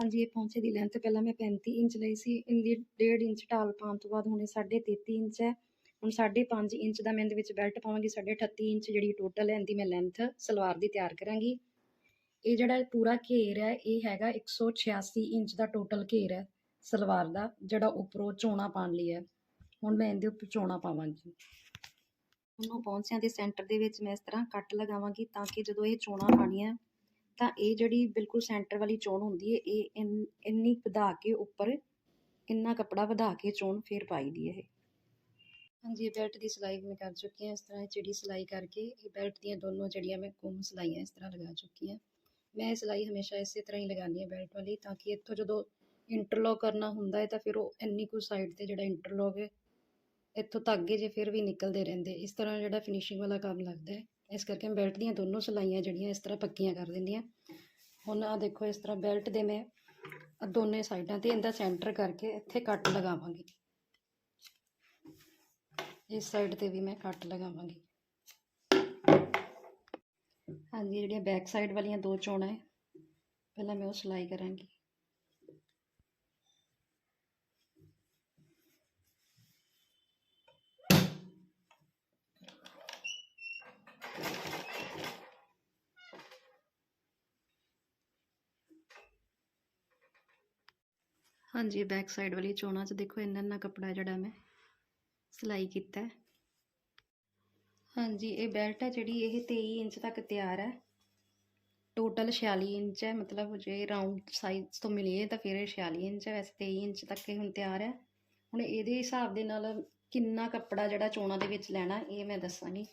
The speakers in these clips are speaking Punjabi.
ਹਾਂਜੀ, ਇਹ ਪੌਂਚੇ ਦੀ ਲੈਂਥ ਪਹਿਲਾਂ ਮੈਂ 35 ਇੰਚ ਲਈ ਸੀ। ਇਹਦੀ 1.5 ਇੰਚ ਢਾਲ ਪਾਉਣ ਤੋਂ ਬਾਅਦ ਹੁਣ ਇਹ 33.5 ਇੰਚ ਹੈ। ਹੁਣ 5.5 ਇੰਚ ਦਾ ਮੈਂ ਇਹਦੇ ਵਿੱਚ ਬੈਲਟ ਪਾਵਾਂਗੀ 38 ਇੰਚ ਜਿਹੜੀ ਟੋਟਲ ਹੈ, ਇਹਦੀ ਮੈਂ ਲੈਂਥ ਸਲਵਾਰ ਦੀ ਤਿਆਰ ਕਰਾਂਗੀ। ਇਹ ਜਿਹੜਾ ਪੂਰਾ ਘੇਰ ਹੈ, ਇਹ ਹੈਗਾ 186 ਇੰਚ ਦਾ ਟੋਟਲ ਘੇਰ ਹੈ ਸਲਵਾਰ ਦਾ, ਜਿਹੜਾ ਉੱਪਰੋਂ ਚੋਣਾ ਪਾਉਣ ਲਈ ਹੈ। ਹੁਣ ਮੈਂ ਇਹਦੇ ਉੱਪਰ ਚੋਣਾ ਪਾਵਾਂਗੀ। ਉਹਨੂੰ ਪੌਂਚਿਆਂ ਦੇ ਸੈਂਟਰ ਦੇ ਵਿੱਚ ਮੈਂ ਇਸ ਤਰ੍ਹਾਂ ਕੱਟ ਲਗਾਵਾਂਗੀ ਤਾਂ ਕਿ ਜਦੋਂ ਇਹ ਚੋਣਾ ਪਾਣੀਆਂ ਤਾਂ ਇਹ ਜਿਹੜੀ ਬਿਲਕੁਲ ਸੈਂਟਰ ਵਾਲੀ ਚੋਣ ਹੁੰਦੀ ਹੈ, ਇਹ ਇੰਨ- ਇੰਨੀ ਵਧਾ ਕੇ ਉੱਪਰ ਇੰਨਾ ਕੱਪੜਾ ਵਧਾ ਕੇ ਚੋਣ ਫੇਰ ਪਾਈ ਦੀ ਹੈ ਇਹ। ਹਾਂਜੀ, ਇਹ ਬੈਲਟ ਦੀ ਸਿਲਾਈ ਮੈਂ ਕਰ ਚੁੱਕੀ ਹਾਂ, ਇਸ ਤਰ੍ਹਾਂ ਚਿੜੀ ਸਿਲਾਈ ਕਰਕੇ, ਇਹ ਬੈਲਟ ਦੀਆਂ ਦੋਨੋਂ ਜਿਹੜੀਆਂ ਮੈਂ ਗੁੰਮ ਸਿਲਾਈਆਂ ਇਸ ਤਰ੍ਹਾਂ ਲਗਾ ਚੁੱਕੀ ਹਾਂ। ਮੈਂ ਇਹ ਸਿਲਾਈ ਹਮੇਸ਼ਾ ਇਸੇ ਤਰ੍ਹਾਂ ਹੀ ਲਗਾਉਂਦੀ ਹਾਂ ਬੈਲਟ ਵਾਲੀ, ਤਾਂ ਕਿ ਇੱਥੋਂ ਜਦੋਂ ਇੰਟਰਲੋਕ ਕਰਨਾ ਹੁੰਦਾ ਹੈ, ਤਾਂ ਫਿਰ ਉਹ ਇੰਨੀ ਕੁ ਸਾਈਡ ਤੇ ਜਿਹੜਾ ਇੰਟਰਲੋਕ ਹੈ ਇੱਥੋਂ ਧਾਗੇ ਜੇ ਫਿਰ ਵੀ ਨਿਕਲਦੇ ਰਹਿੰਦੇ, ਇਸ ਤਰ੍ਹਾਂ ਜਿਹੜਾ ਫਿਨਿਸ਼ਿੰਗ ਵਾਲਾ ਕੰਮ ਲੱਗਦਾ ਹੈ, ਇਸ ਕਰਕੇ ਮੈਂ ਬੈਲਟ ਦੀਆਂ ਦੋਨੋਂ ਸਿਲਾਈਆਂ ਜਿਹੜੀਆਂ ਇਸ ਤਰ੍ਹਾਂ ਪੱਕੀਆਂ ਕਰ ਦਿੰਦੀ ਹਾਂ। ਹੁਣ ਆ ਦੇਖੋ ਇਸ ਤਰ੍ਹਾਂ ਬੈਲਟ ਦੇ ਮੈਂ ਦੋਨੇ ਸਾਈਡਾਂ ਤੇ ਇਹਦਾ ਸੈਂਟਰ ਕਰਕੇ ਇੱਥੇ ਕੱਟ ਲਗਾਵਾਂਗੀ। ਇਸ ਸਾਈਡ ਤੇ ਵੀ ਮੈਂ ਕੱਟ ਲਗਾਵਾਂਗੀ। ਹਾਂਜੀ, ਜਿਹੜੀਆਂ ਬੈਕ ਸਾਈਡ ਵਾਲੀਆਂ ਦੋ ਚੋਣਾਂ ਹੈ, ਪਹਿਲਾਂ ਮੈਂ ਉਹ ਸਿਲਾਈ ਕਰਾਂਗੀ। ਹਾਂਜੀ ਬੈਕ ਸਾਈਡ ਵਾਲੀ ਚੋਣਾਂ 'ਚ ਦੇਖੋ, ਇੰਨਾ ਇੰਨਾ ਕੱਪੜਾ ਜਿਹੜਾ ਮੈਂ ਸਿਲਾਈ ਕੀਤਾ ਹੈ। ਹਾਂਜੀ, ਇਹ ਬੈਲਟ ਹੈ ਜਿਹੜੀ, ਇਹ 23 ਇੰਚ ਤੱਕ ਤਿਆਰ ਹੈ। ਟੋਟਲ 46 ਇੰਚ ਹੈ, ਮਤਲਬ ਜੇ ਰਾਊਂਡ ਸਾਈਜ਼ ਤੋਂ ਮਿਲੀਏ ਤਾਂ ਫਿਰ ਇਹ 46 ਇੰਚ ਹੈ। ਵੈਸੇ 23 ਇੰਚ ਤੱਕ ਇਹ ਹੁਣ ਤਿਆਰ ਹੈ। ਹੁਣ ਇਹਦੇ ਹਿਸਾਬ ਦੇ ਨਾਲ ਕਿੰਨਾ ਕੱਪੜਾ ਜਿਹੜਾ ਚੋਣਾਂ ਦੇ ਵਿੱਚ ਲੈਣਾ, ਇਹ ਮੈਂ ਦੱਸਾਂਗੀ।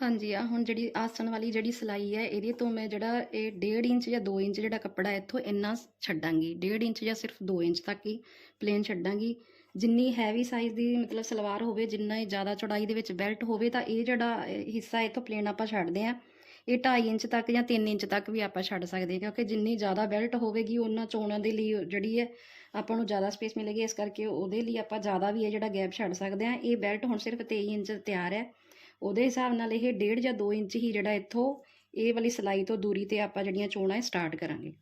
ਹਾਂਜੀ ਆ ਹੁਣ ਜਿਹੜੀ ਆਸਣ ਵਾਲੀ ਜਿਹੜੀ ਸਿਲਾਈ ਹੈ, ਇਹਦੇ ਤੋਂ ਮੈਂ ਜਿਹੜਾ ਇਹ 1.5 ਇੰਚ ਜਾਂ 2 ਇੰਚ ਜਿਹੜਾ ਕੱਪੜਾ ਇੱਥੋਂ ਇੰਨਾ ਛੱਡਾਂਗੀ। 1.5 ਇੰਚ ਜਾਂ ਸਿਰਫ 2 ਇੰਚ ਤੱਕ ਹੀ ਪਲੇਨ ਛੱਡਾਂਗੀ। ਜਿੰਨੀ ਹੈਵੀ ਸਾਈਜ਼ ਦੀ ਮਤਲਬ ਸਲਵਾਰ ਹੋਵੇ, ਜਿੰਨਾ ਹੀ ਜ਼ਿਆਦਾ ਚੌੜਾਈ ਦੇ ਵਿੱਚ ਬੈਲਟ ਹੋਵੇ, ਤਾਂ ਇਹ ਜਿਹੜਾ ਹਿੱਸਾ ਇੱਥੋਂ ਪਲੇਨ ਆਪਾਂ ਛੱਡਦੇ ਆ ਇਹ 2.5 ਇੰਚ ਤੱਕ ਜਾਂ 3 ਇੰਚ ਤੱਕ ਵੀ ਆਪਾਂ ਛੱਡ ਸਕਦੇ ਹਾਂ, ਕਿਉਂਕਿ ਜਿੰਨੀ ਜ਼ਿਆਦਾ ਬੈਲਟ ਹੋਵੇਗੀ, ਉਹਨਾਂ ਚੋਣਾਂ ਦੇ ਲਈ ਜਿਹੜੀ ਹੈ, ਆਪਾਂ ਨੂੰ ਜ਼ਿਆਦਾ ਸਪੇਸ ਮਿਲੇਗੀ। ਇਸ ਕਰਕੇ ਉਹਦੇ ਲਈ ਆਪਾਂ ਜ਼ਿਆਦਾ ਵੀ ਇਹ ਜਿਹੜਾ ਗੈਪ ਛੱਡ ਸਕਦੇ ਹਾਂ। ਇਹ ਬੈਲਟ ਹੁਣ ਸਿਰਫ 23 ਇੰਚ ਤਿਆਰ ਹੈ। ਉਹਦੇ ਹਿਸਾਬ ਨਾਲ ਇਹ 1.5 ਜਾਂ 2 ਇੰਚ ਹੀ ਜਿਹੜਾ ਇੱਥੋਂ ਇਹ ਵਾਲੀ ਸਿਲਾਈ ਤੋਂ ਦੂਰੀ ਤੇ ਆਪਾਂ ਜਿਹੜੀਆਂ ਚੋਣਾਂ ਸਟਾਰਟ ਕਰਾਂਗੇ।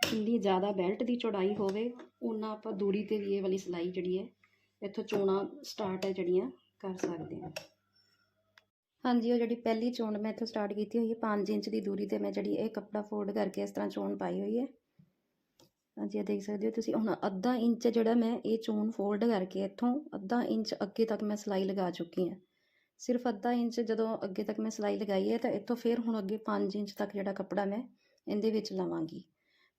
ਜਿੰਨੀ ਜ਼ਿਆਦਾ ਬੈਲਟ ਦੀ ਚੌੜਾਈ ਹੋਵੇ ਉਨਾ ਆਪਾਂ ਦੂਰੀ ਤੇ ਵੀ ਇਹ ਵਾਲੀ ਸਿਲਾਈ ਜਿਹੜੀ ਹੈ, ਇੱਥੋਂ ਚੋਣਾਂ ਸਟਾਰਟ ਹੈ ਜਿਹੜੀਆਂ ਕਰ ਸਕਦੇ ਹਾਂ। ਹਾਂਜੀ, ਉਹ ਜਿਹੜੀ ਪਹਿਲੀ ਚੋਣ ਮੈਂ ਇੱਥੋਂ ਸਟਾਰਟ ਕੀਤੀ ਹੋਈ ਹੈ 5 ਇੰਚ ਦੀ ਦੂਰੀ ਤੇ ਮੈਂ ਜਿਹੜੀ ਇਹ ਕੱਪੜਾ ਫੋਲਡ ਕਰਕੇ ਇਸ ਤਰ੍ਹਾਂ ਚੋਣ ਪਾਈ ਹੋਈ ਹੈ। ਹਾਂਜੀ, ਇਹ ਦੇਖ ਸਕਦੇ ਹੋ ਤੁਸੀਂ। ਹੁਣ ਅੱਧਾ ਇੰਚ ਜਿਹੜਾ ਮੈਂ ਇਹ ਚੋਣ ਫੋਲਡ ਕਰਕੇ ਇੱਥੋਂ ਅੱਧਾ ਇੰਚ ਅੱਗੇ ਤੱਕ ਮੈਂ ਸਿਲਾਈ ਲਗਾ ਚੁੱਕੀ ਹਾਂ। ਸਿਰਫ ਅੱਧਾ ਇੰਚ ਜਦੋਂ ਅੱਗੇ ਤੱਕ ਮੈਂ ਸਿਲਾਈ ਲਗਾਈ ਹੈ, ਤਾਂ ਇੱਥੋਂ ਫਿਰ ਹੁਣ ਅੱਗੇ 5 ਇੰਚ ਤੱਕ ਜਿਹੜਾ ਕੱਪੜਾ ਮੈਂ ਇਹਦੇ ਵਿੱਚ ਲਵਾਂਗੀ।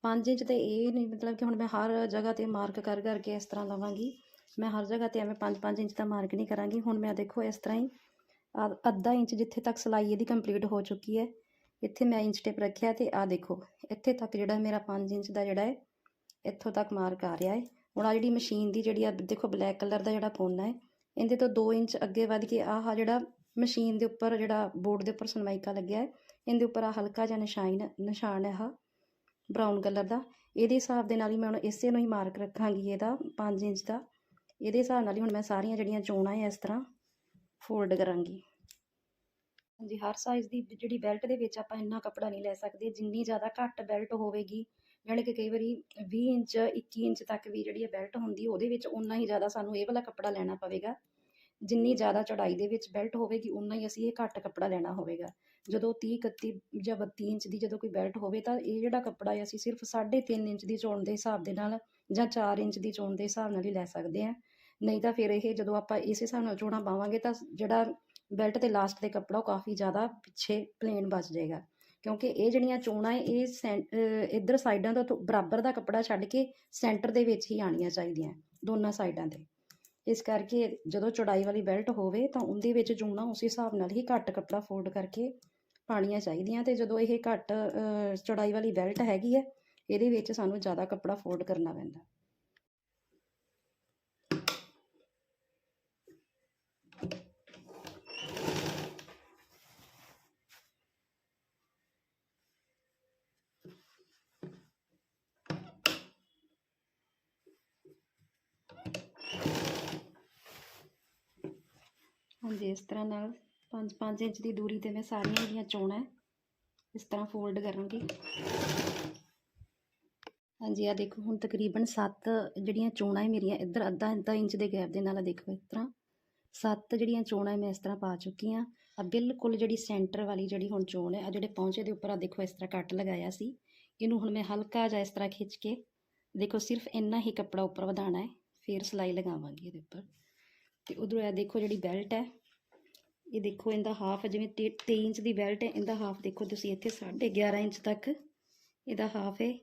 5 ਇੰਚ ਤੇ ਇਹ ਨਹੀਂ ਮਤਲਬ ਕਿ ਹੁਣ ਮੈਂ ਹਰ ਜਗ੍ਹਾ ਤੇ ਮਾਰਕ ਕਰ ਕਰਕੇ ਇਸ ਤਰ੍ਹਾਂ ਲਵਾਂਗੀ। ਮੈਂ ਹਰ ਜਗ੍ਹਾ ਤੇ ਐਵੇਂ 5-5 ਇੰਚ ਦਾ ਮਾਰਕ ਨਹੀਂ ਕਰਾਂਗੀ। ਹੁਣ ਮੈਂ ਦੇਖੋ ਇਸ ਤਰ੍ਹਾਂ ਹੀ ਆਹ ਅੱਧਾ ਇੰਚ ਜਿੱਥੇ ਤੱਕ ਸਿਲਾਈ ਇਹਦੀ ਕੰਪਲੀਟ ਹੋ ਚੁੱਕੀ ਹੈ, ਇੱਥੇ ਮੈਂ ਇੰਚ ਟੇਪ ਰੱਖਿਆ ਤੇ ਆ ਦੇਖੋ, ਇੱਥੇ ਤੱਕ ਜਿਹੜਾ ਮੇਰਾ 5 ਇੰਚ ਦਾ ਜਿਹੜਾ ਹੈ ਇੱਥੋਂ ਤੱਕ ਮਾਰਕ ਆ ਰਿਹਾ ਹੈ ਹੁਣ ਆ ਜਿਹੜੀ ਮਸ਼ੀਨ ਦੀ ਜਿਹੜੀ ਆ, ਦੇਖੋ ਬਲੈਕ ਕਲਰ ਦਾ ਜਿਹੜਾ ਪੋਨਾ ਹੈ ਇਹਦੇ ਤੋਂ 2 ਇੰਚ ਅੱਗੇ ਵੱਧ ਕੇ ਆਹ ਜਿਹੜਾ ਮਸ਼ੀਨ ਦੇ ਉੱਪਰ ਜਿਹੜਾ ਬੋਰਡ ਦੇ ਉੱਪਰ ਸਨਮਾਈਕਾ ਲੱਗਿਆ ਹੈ ਇਹਦੇ ਉੱਪਰ ਆ ਹਲਕਾ ਜਿਹਾ ਨਿਸ਼ਾਨ ਨਿਸ਼ਾਨ ਹੈ ਆਹ ਬਰਾਊਨ ਕਲਰ ਦਾ। ਇਹਦੇ ਹਿਸਾਬ ਦੇ ਨਾਲ ਹੀ ਮੈਂ ਹੁਣ ਇਸੇ ਨੂੰ ਹੀ ਮਾਰਕ ਰੱਖਾਂਗੀ ਇਹਦਾ 5 ਇੰਚ ਦਾ। ਇਹਦੇ ਹਿਸਾਬ ਨਾਲ ਹੀ ਹੁਣ ਮੈਂ ਸਾਰੀਆਂ ਜਿਹੜੀਆਂ ਚੋਣਾਂ ਹੈ ਇਸ ਤਰ੍ਹਾਂ ਫੋਲਡ ਕਰਾਂਗੀ। ਹਾਂਜੀ, ਹਰ ਸਾਈਜ਼ ਦੀ ਜਿਹੜੀ ਬੈਲਟ ਦੇ ਵਿੱਚ ਆਪਾਂ ਇੰਨਾ ਕੱਪੜਾ ਨਹੀਂ ਲੈ ਸਕਦੇ, ਜਿੰਨੀ ਜ਼ਿਆਦਾ ਘੱਟ ਬੈਲਟ ਹੋਵੇਗੀ ਜਾਣੀ ਕਿ ਕਈ ਵਾਰੀ 20 ਇੰਚ 21 ਇੰਚ ਤੱਕ ਵੀ ਜਿਹੜੀ ਹੈ ਬੈਲਟ ਹੁੰਦੀ, ਉਹਦੇ ਵਿੱਚ ਉਨਾ ਹੀ ਜ਼ਿਆਦਾ ਸਾਨੂੰ ਇਹ ਵਾਲਾ ਕੱਪੜਾ ਲੈਣਾ ਪਵੇਗਾ। ਜਿੰਨੀ ਜ਼ਿਆਦਾ ਚੌੜਾਈ ਦੇ ਵਿੱਚ ਬੈਲਟ ਹੋਵੇਗੀ ਉਨਾ ਹੀ ਅਸੀਂ ਇਹ ਘੱਟ ਕੱਪੜਾ ਲੈਣਾ ਹੋਵੇਗਾ। ਜਦੋਂ 30 31 ਜਾਂ 32 ਇੰਚ ਦੀ ਜਦੋਂ ਕੋਈ ਬੈਲਟ ਹੋਵੇ, ਤਾਂ ਇਹ ਜਿਹੜਾ ਕੱਪੜਾ ਹੈ, ਅਸੀਂ ਸਿਰਫ 3.5 ਇੰਚ ਦੀ ਚੋਣ ਦੇ ਹਿਸਾਬ ਦੇ ਨਾਲ ਜਾਂ 4 ਇੰਚ ਦੀ ਚੋਣ ਦੇ ਹਿਸਾਬ ਨਾਲ ਹੀ ਲੈ ਸਕਦੇ ਹਾਂ। ਨਹੀਂ ਤਾਂ ਫਿਰ ਇਹ ਜਦੋਂ ਆਪਾਂ ਇਸੇ ਹਿਸਾਬ ਨਾਲ ਚੋਣਾਂ ਪਾਵਾਂਗੇ, ਤਾਂ ਜਿਹੜਾ ਬੈਲਟ ਤੇ ਲਾਸਟ ਤੇ ਕੱਪੜਾ, ਉਹ ਕਾਫੀ ਜ਼ਿਆਦਾ ਪਿੱਛੇ ਪਲੇਨ ਬਚ ਜਾਏਗਾ। ਕਿਉਂਕਿ ਇਹ ਜਿਹੜੀਆਂ ਚੋਣਾਂ ਹੈ ਇਹ ਸੈਂ- ਇੱਧਰ ਸਾਈਡਾਂ ਤੋਂ ਬਰਾਬਰ ਦਾ ਕੱਪੜਾ ਛੱਡ ਕੇ ਸੈਂਟਰ ਦੇ ਵਿੱਚ ਹੀ ਆਣੀਆਂ ਚਾਹੀਦੀਆਂ ਦੋਨਾਂ ਸਾਈਡਾਂ ਤੇ। ਇਸ ਕਰਕੇ ਜਦੋਂ ਚੌੜਾਈ ਵਾਲੀ ਬੈਲਟ ਹੋਵੇ ਤਾਂ ਉਹਦੇ ਵਿੱਚ ਚੋਣਾਂ ਉਸ ਹਿਸਾਬ ਨਾਲ ਹੀ ਘੱਟ ਕੱਪੜਾ ਫੋਲਡ ਕਰਕੇ ਪਾਣੀਆਂ ਚਾਹੀਦੀਆਂ ਤੇ ਜਦੋਂ ਇਹ ਘੱਟ ਚੌੜਾਈ ਵਾਲੀ ਬੈਲਟ ਹੈਗੀ ਹੈ, ਇਹਦੇ ਵਿੱਚ ਸਾਨੂੰ ਜ਼ਿਆਦਾ ਕੱਪੜਾ ਫੋਲਡ ਕਰਨਾ ਪੈਂਦਾ। ਹਾਂਜੀ ਇਸ ਤਰ੍ਹਾਂ ਨਾਲ 5-5 ਇੰਚ ਦੀ ਦੂਰੀ ਤੇ ਮੈਂ ਸਾਰੀਆਂ ਜਿਹੜੀਆਂ ਚੋਣਾਂ ਇਸ ਤਰ੍ਹਾਂ ਫੋਲਡ ਕਰਾਂਗੀ। ਹਾਂਜੀ ਆ ਦੇਖੋ, ਹੁਣ ਤਕਰੀਬਨ 7 ਜਿਹੜੀਆਂ ਚੋਣਾਂ ਹੈ ਮੇਰੀਆਂ, ਇੱਧਰ ਅੱਧਾ ਅੱਧਾ ਇੰਚ ਦੇ ਗੈਪ ਦੇ ਨਾਲ ਆਹ ਦੇਖੋ, ਇਸ ਤਰ੍ਹਾਂ ਸੱਤ ਜਿਹੜੀਆਂ ਚੋਣਾਂ ਮੈਂ ਇਸ ਤਰ੍ਹਾਂ ਪਾ ਚੁੱਕੀ ਹਾਂ। ਆ ਬਿਲਕੁਲ ਜਿਹੜੀ ਸੈਂਟਰ ਵਾਲੀ ਜਿਹੜੀ ਹੁਣ ਚੋਣ ਹੈ ਆ ਜਿਹੜੇ ਪੌਂਚੇ ਦੇ ਉੱਪਰ ਆ ਦੇਖੋ, ਇਸ ਤਰ੍ਹਾਂ ਕੱਟ ਲਗਾਇਆ ਸੀ। ਇਹਨੂੰ ਹੁਣ ਮੈਂ ਹਲਕਾ ਜਿਹਾ ਇਸ ਤਰ੍ਹਾਂ ਖਿੱਚ ਕੇ, ਦੇਖੋ, ਸਿਰਫ ਇੰਨਾ ਹੀ ਕੱਪੜਾ ਉੱਪਰ ਵਧਾਉਣਾ ਹੈ, ਫਿਰ ਸਿਲਾਈ ਲਗਾਵਾਂਗੀ ਇਹਦੇ ਉੱਪਰ। ਤੇ ਉਧਰੋਂ ਇਹ ਦੇਖੋ, ਜਿਹੜੀ ਬੈਲਟ ਹੈ ਇਹ ਦੇਖੋ, ਇਹਦਾ ਹਾਫ ਜਿਵੇਂ 23 ਇੰਚ ਦੀ ਬੈਲਟ ਹੈ, ਇਹਦਾ ਹਾਫ ਦੇਖੋ ਤੁਸੀਂ ਇੱਥੇ 11.5 ਇੰਚ ਤੱਕ ਇਹਦਾ ਹਾਫ ਹੈ।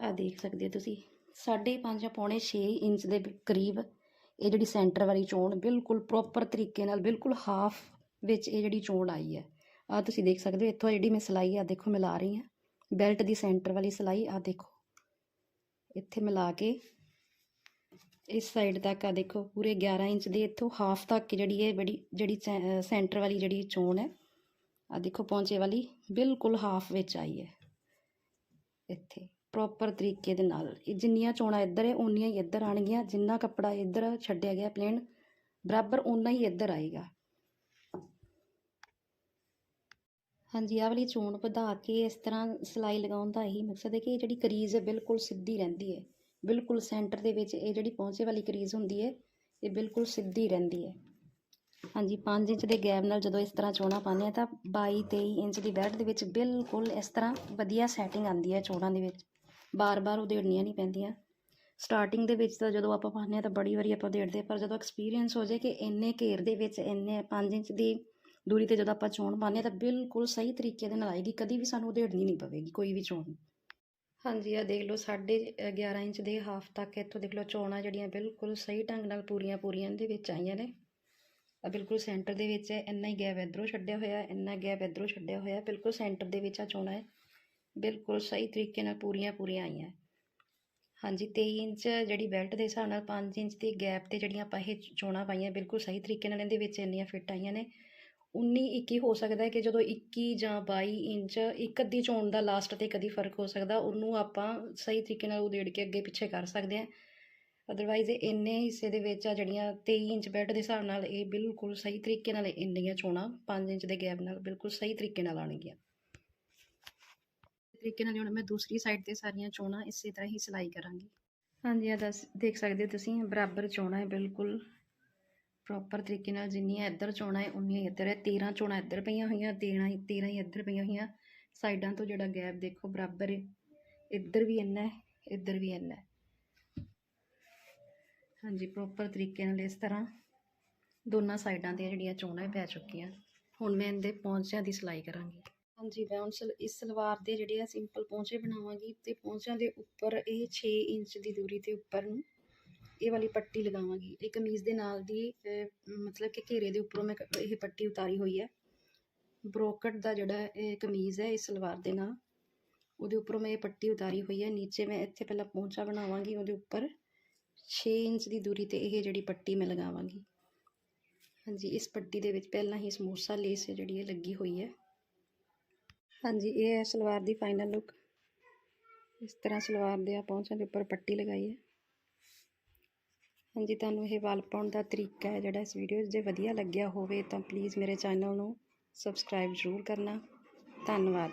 ਆ ਦੇਖ ਸਕਦੇ ਹੋ ਤੁਸੀਂ 5.5 ਪੌਣੇ 6 ਇੰਚ ਦੇ ਕਰੀਬ ਇਹ ਜਿਹੜੀ ਸੈਂਟਰ ਵਾਲੀ ਚੋਣ ਬਿਲਕੁਲ ਪ੍ਰੋਪਰ ਤਰੀਕੇ ਨਾਲ, ਬਿਲਕੁਲ ਹਾਫ ਵਿੱਚ ਇਹ ਜਿਹੜੀ ਚੋਣ ਆਈ ਹੈ। ਆ ਤੁਸੀਂ ਦੇਖ ਸਕਦੇ ਹੋ, ਇੱਥੋਂ ਜਿਹੜੀ ਮੈਂ ਸਿਲਾਈ ਆ, ਦੇਖੋ ਮਿਲਾ ਰਹੀ ਹਾਂ। ਬੈਲਟ ਦੀ ਸੈਂਟਰ ਵਾਲੀ ਸਿਲਾਈ ਆ ਦੇਖੋ, ਇੱਥੇ ਮਿਲਾ ਕੇ ਇਸ ਸਾਈਡ ਤੱਕ ਆ ਦੇਖੋ ਪੂਰੇ 11 ਇੰਚ ਦੇ ਇੱਥੋਂ ਹਾਫ ਤੱਕ ਜਿਹੜੀ ਹੈ ਬੜੀ ਜਿਹੜੀ ਸੈਂਟਰ ਵਾਲੀ ਜਿਹੜੀ ਚੋਣ ਹੈ ਆ ਦੇਖੋ ਪੌਂਚੇ ਵਾਲੀ ਬਿਲਕੁਲ ਹਾਫ ਵਿੱਚ ਆਈ ਹੈ ਇੱਥੇ ਪ੍ਰੋਪਰ ਤਰੀਕੇ ਦੇ ਨਾਲ ਇਹ ਜਿੰਨੀਆਂ ਚੋਣਾਂ ਇੱਧਰ ਹੈ ਓਨੀਆਂ ਹੀ ਇੱਧਰ ਆਣਗੀਆਂ ਜਿੰਨਾ ਕੱਪੜਾ ਇੱਧਰ ਛੱਡਿਆ ਗਿਆ ਪਲੇਨ ਬਰਾਬਰ ਓਨਾ ਹੀ ਇੱਧਰ ਆਏਗਾ ਹਾਂਜੀ ਆਹ ਵਾਲੀ ਚੋਣ ਵਧਾ ਕੇ ਇਸ ਤਰ੍ਹਾਂ ਸਿਲਾਈ ਲਗਾਉਣ ਦਾ ਇਹੀ ਮਕਸਦ ਹੈ ਕਿ ਇਹ ਜਿਹੜੀ ਕਰੀਜ਼ ਹੈ ਬਿਲਕੁਲ ਸਿੱਧੀ ਰਹਿੰਦੀ ਹੈ ਬਿਲਕੁਲ ਸੈਂਟਰ ਦੇ ਵਿੱਚ ਇਹ ਜਿਹੜੀ ਪਹੁੰਚੇ ਵਾਲੀ ਕਰੀਜ਼ ਹੁੰਦੀ ਹੈ ਇਹ ਬਿਲਕੁਲ ਸਿੱਧੀ ਰਹਿੰਦੀ ਹੈ। ਹਾਂਜੀ 5 ਇੰਚ ਦੇ ਗੈਪ ਨਾਲ ਜਦੋਂ ਇਸ ਤਰ੍ਹਾਂ ਚੋਣਾਂ ਪਾਉਂਦੇ ਆ ਤਾਂ 22 23 ਇੰਚ ਦੀ ਬੈਲਟ ਦੇ ਵਿੱਚ ਬਿਲਕੁਲ ਇਸ ਤਰ੍ਹਾਂ ਵਧੀਆ ਸੈਟਿੰਗ ਆਉਂਦੀ ਹੈ ਚੋਣਾਂ ਦੇ ਵਿੱਚ। ਬਾਰ-ਬਾਰ ਉਧੇੜਨੀਆਂ ਨਹੀਂ ਪੈਂਦੀਆਂ। ਸਟਾਰਟਿੰਗ ਦੇ ਵਿੱਚ ਤਾਂ ਜਦੋਂ ਆਪਾਂ ਪਾਉਂਦੇ ਹਾਂ ਤਾਂ ਬੜੀ ਵਾਰੀ ਆਪਾਂ ਉਧੇੜਦੇ ਹਾਂ, ਪਰ ਜਦੋਂ ਐਕਸਪੀਰੀਅੰਸ ਹੋ ਜਾਏ ਕਿ ਇੰਨੇ ਘੇਰ ਦੇ ਵਿੱਚ ਇੰਨੇ 5 ਇੰਚ ਦੀ ਦੂਰੀ ਤੇ ਜਦੋਂ ਆਪਾਂ ਚੋਣ ਪਾਉਂਦੇ ਹਾਂ ਤਾਂ ਬਿਲਕੁਲ ਸਹੀ ਤਰੀਕੇ ਦੇ ਨਾਲ ਆਏਗੀ ਕਦੀ ਵੀ ਸਾਨੂੰ ਉਧੇੜਨੀ ਨਹੀਂ ਪਵੇਗੀ ਕੋਈ ਵੀ ਚੋਣ। ਹਾਂਜੀ ਆ ਦੇਖ ਲਓ, ਸਾਢੇ 11 ਇੰਚ ਦੇ ਹਾਫ ਤੱਕ ਇੱਥੋਂ ਦੇਖ ਲਓ, ਚੋਣਾਂ ਜਿਹੜੀਆਂ ਬਿਲਕੁਲ ਸਹੀ ਢੰਗ ਨਾਲ ਪੂਰੀਆਂ ਪੂਰੀਆਂ ਦੇ ਵਿੱਚ ਆਈਆਂ ਨੇ। ਆ ਬਿਲਕੁਲ ਸੈਂਟਰ ਦੇ ਵਿੱਚ ਹੈ, ਇੰਨਾ ਹੀ ਗੈਪ ਇਧਰੋਂ ਛੱਡਿਆ ਹੋਇਆ ਇੰਨਾ ਗੈਪ ਇਧਰੋਂ ਛੱਡਿਆ ਹੋਇਆ ਬਿਲਕੁਲ ਸੈਂਟਰ ਦੇ ਵਿੱਚ ਆ ਚੋਣਾਂ ਹੈ। ਬਿਲਕੁਲ ਸਹੀ ਤਰੀਕੇ ਨਾਲ ਪੂਰੀਆਂ ਪੂਰੀਆਂ ਆਈਆਂ ਹਾਂਜੀ 23 ਇੰਚ ਜਿਹੜੀ ਬੈਲਟ ਦੇ ਹਿਸਾਬ ਨਾਲ 5 ਇੰਚ ਦੀ ਗੈਪ ਤੇ ਜਿਹੜੀਆਂ ਆਪਾਂ ਇਹ ਚੋਣਾਂ ਪਾਈਆਂ, ਬਿਲਕੁਲ ਸਹੀ ਤਰੀਕੇ ਨਾਲ ਇਹਦੇ ਵਿੱਚ ਇੰਨੀਆਂ ਫਿੱਟ ਆਈਆਂ ਨੇ। 19 21 ਹੋ ਸਕਦਾ ਹੈ ਕਿ ਜਦੋਂ 21 ਜਾਂ 22 ਇੰਚ ਇੱਕ ਅੱਧੀ ਚੋਣ ਦਾ ਲਾਸਟ ਤੇ ਕਦੀ ਫ਼ਰਕ ਹੋ ਸਕਦਾ, ਉਹਨੂੰ ਆਪਾਂ ਸਹੀ ਤਰੀਕੇ ਨਾਲ ਉਦੇੜ ਕੇ ਅੱਗੇ ਪਿੱਛੇ ਕਰ ਸਕਦੇ ਹਾਂ। ਅਦਰਵਾਈਜ਼ ਇਹ ਇੰਨੇ ਹਿੱਸੇ ਦੇ ਵਿੱਚ ਆ ਜਿਹੜੀਆਂ 23 ਇੰਚ ਬੈੱਡ ਦੇ ਹਿਸਾਬ ਨਾਲ ਇਹ ਬਿਲਕੁਲ ਸਹੀ ਤਰੀਕੇ ਨਾਲ ਇੰਨੀਆਂ ਚੋਣਾਂ 5 ਇੰਚ ਦੇ ਗੈਪ ਨਾਲ ਬਿਲਕੁਲ ਸਹੀ ਤਰੀਕੇ ਨਾਲ ਆਉਣਗੀਆਂ। ਤਰੀਕੇ ਨਾਲ ਹੁਣ ਮੈਂ ਦੂਸਰੀ ਸਾਈਡ ਤੇ ਸਾਰੀਆਂ ਚੋਣਾਂ ਇਸੇ ਤਰ੍ਹਾਂ ਹੀ ਸਿਲਾਈ ਕਰਾਂਗੀ। ਹਾਂਜੀ ਆ ਦਸ, ਦੇਖ ਸਕਦੇ ਹੋ ਤੁਸੀਂ, ਬਰਾਬਰ ਚੋਣਾਂ ਹੈ ਬਿਲਕੁਲ। ਪ੍ਰੋਪਰ ਤਰੀਕੇ ਨਾਲ ਜਿੰਨੀਆਂ ਇੱਧਰ ਚੋਣਾਂ ਹੈ, ਉਨੀਆਂ ਹੀ ਇੱਧਰ ਹੈ। 13 ਚੋਣਾਂ ਇੱਧਰ ਪਈਆਂ ਹੋਈਆਂ 13 ਹੀ 13 ਹੀ ਇੱਧਰ ਪਈਆਂ ਹੋਈਆਂ। ਸਾਈਡਾਂ ਤੋਂ ਜਿਹੜਾ ਗੈਪ ਦੇਖੋ, ਬਰਾਬਰ ਹੈ। ਇੱਧਰ ਵੀ ਇੰਨਾ ਹੈ, ਇੱਧਰ ਵੀ ਇੰਨਾ ਹੈ। ਹਾਂਜੀ ਪ੍ਰੋਪਰ ਤਰੀਕੇ ਨਾਲ ਇਸ ਤਰ੍ਹਾਂ ਦੋਨਾਂ ਸਾਈਡਾਂ ਦੀਆਂ ਜਿਹੜੀਆਂ ਚੋਣਾਂ ਪੈ ਚੁੱਕੀਆਂ। ਹੁਣ ਮੈਂ ਇਹਦੇ ਪੌਂਚਿਆਂ ਦੀ ਸਿਲਾਈ ਕਰਾਂਗੀ। ਹਾਂਜੀ, ਮੈਂ ਹੁਣ ਸਲ- ਇਸ ਸਲਵਾਰ ਦੇ ਜਿਹੜੇ ਆ ਸਿੰਪਲ ਪੌਂਚੇ ਬਣਾਵਾਂਗੀ ਤੇ ਪੌਂਚਿਆਂ ਦੇ ਉੱਪਰ ਇਹ 6 ਇੰਚ ਦੀ ਦੂਰੀ ਤੇ ਉੱਪਰ ਨੂੰ ਇਹ ਵਾਲੀ ਪੱਟੀ ਲਗਾਵਾਂਗੀ। ਇਹ ਕਮੀਜ਼ ਦੇ ਨਾਲ ਦੀ ਮਤਲਬ ਕਿ ਘੇਰੇ ਦੇ ਉੱਪਰੋਂ ਮੈਂ ਇਹ ਪੱਟੀ ਉਤਾਰੀ ਹੋਈ ਹੈ। ਬ੍ਰੋਕਟ ਦਾ ਜਿਹੜਾ ਇਹ ਕਮੀਜ਼ ਹੈ, ਇਹ ਸਲਵਾਰ ਦੇ ਨਾਲ। ਉਹਦੇ ਉੱਪਰੋਂ ਮੈਂ ਇਹ ਪੱਟੀ ਉਤਾਰੀ ਹੋਈ ਹੈ। ਨੀਚੇ ਮੈਂ ਇੱਥੇ ਪਹਿਲਾਂ ਪੌਂਚਾ ਬਣਾਵਾਂਗੀ, ਉਹਦੇ ਉੱਪਰ 6 ਇੰਚ ਦੀ ਦੂਰੀ ਤੇ ਇਹ ਜਿਹੜੀ ਪੱਟੀ ਮੈਂ ਲਗਾਵਾਂਗੀ। ਹਾਂਜੀ, ਇਸ ਪੱਟੀ ਦੇ ਵਿੱਚ ਪਹਿਲਾਂ ਹੀ ਸਮੋਸਾ ਲੇਸ ਹੈ ਜਿਹੜੀ ਇਹ ਲੱਗੀ ਹੋਈ ਹੈ। ਹਾਂਜੀ, ਇਹ ਹੈ ਸਲਵਾਰ ਦੀ ਫਾਈਨਲ ਲੁੱਕ। ਇਸ ਤਰ੍ਹਾਂ ਸਲਵਾਰ ਦੇ ਆ ਪਹੁੰਚਾਂ ਦੇ ਉੱਪਰ ਪੱਟੀ ਲਗਾਈ ਹੈ। ਹਾਂਜੀ, ਤੁਹਾਨੂੰ ਇਹ ਵਾਲ ਪਾਉਣ ਦਾ ਤਰੀਕਾ ਹੈ ਜਿਹੜਾ ਇਸ ਵੀਡੀਓ 'ਚ ਜੇ ਵਧੀਆ ਲੱਗਿਆ ਹੋਵੇ ਤਾਂ ਪਲੀਜ਼ ਮੇਰੇ ਚੈਨਲ ਨੂੰ ਸਬਸਕ੍ਰਾਈਬ ਜ਼ਰੂਰ ਕਰਨਾ। ਧੰਨਵਾਦ।